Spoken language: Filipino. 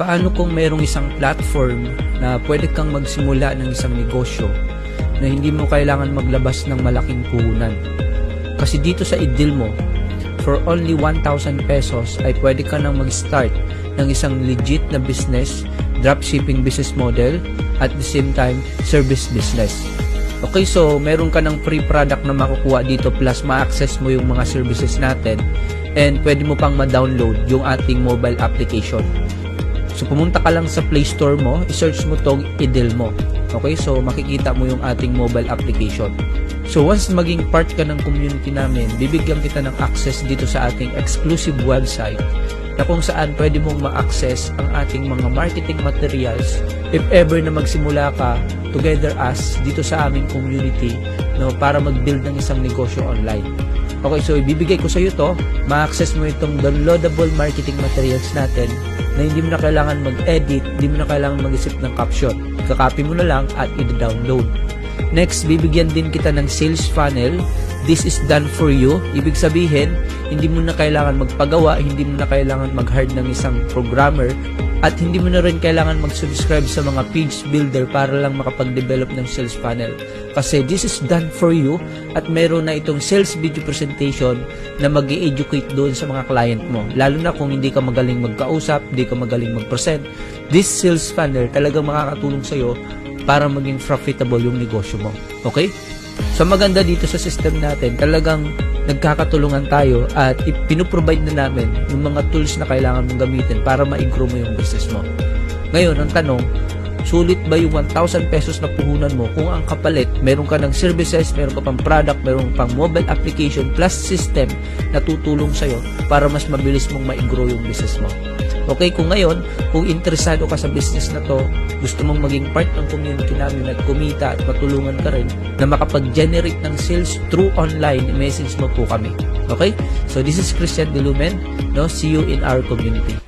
paano kung mayroong isang platform na pwede kang magsimula ng isang negosyo na hindi mo kailangan maglabas ng malaking puhunan. Kasi dito sa idil mo, for only 1,000 pesos ay pwede ka nang mag-start ng isang legit na business, dropshipping business model, at the same time, service business. Okay, so meron ka ng free product na makukuha dito plus ma-access mo yung mga services natin and pwede mo pang ma-download yung ating mobile application. So pumunta ka lang sa Play Store mo, i-search mo tong idil mo. Okay, so makikita mo yung ating mobile application. So once maging part ka ng community namin, bibigyan kita ng access dito sa ating exclusive website na kung saan pwede mong ma-access ang ating mga marketing materials if ever na magsimula ka together us dito sa aming community no para mag-build ng isang negosyo online. Okay, so ibibigay ko sa iyo to, ma-access mo itong downloadable marketing materials natin na hindi mo na kailangan mag-edit, hindi mo na kailangan mag-isip ng caption. Kakopy mo na lang at i-download. Next, bibigyan din kita ng sales funnel. This is done for you. Ibig sabihin, hindi mo na kailangan magpagawa, hindi mo na kailangan mag-hire ng isang programmer, at hindi mo na rin kailangan mag-subscribe sa mga page builder para lang makapag-develop ng sales funnel. Kasi this is done for you at meron na itong sales video presentation na mag educate doon sa mga client mo. Lalo na kung hindi ka magaling magkausap, hindi ka magaling mag-present. This sales funnel talagang makakatulong sa'yo para maging profitable yung negosyo mo. Okay? So maganda dito sa system natin, talagang nagkakatulungan tayo at pinuprovide na namin yung mga tools na kailangan mong gamitin para ma-grow mo yung business mo. Ngayon, ang tanong, sulit ba yung 1,000 pesos na puhunan mo kung ang kapalit, meron ka ng services, meron ka pang product, meron pang mobile application plus system na tutulong sa'yo para mas mabilis mong ma-grow yung business mo. Okay, kung ngayon, kung interesado ka sa business na to, gusto mong maging part ng community namin at kumita at matulungan ka rin na makapag-generate ng sales through online, message mo po kami. Okay? So this is Christian Delumen. No? See you in our community.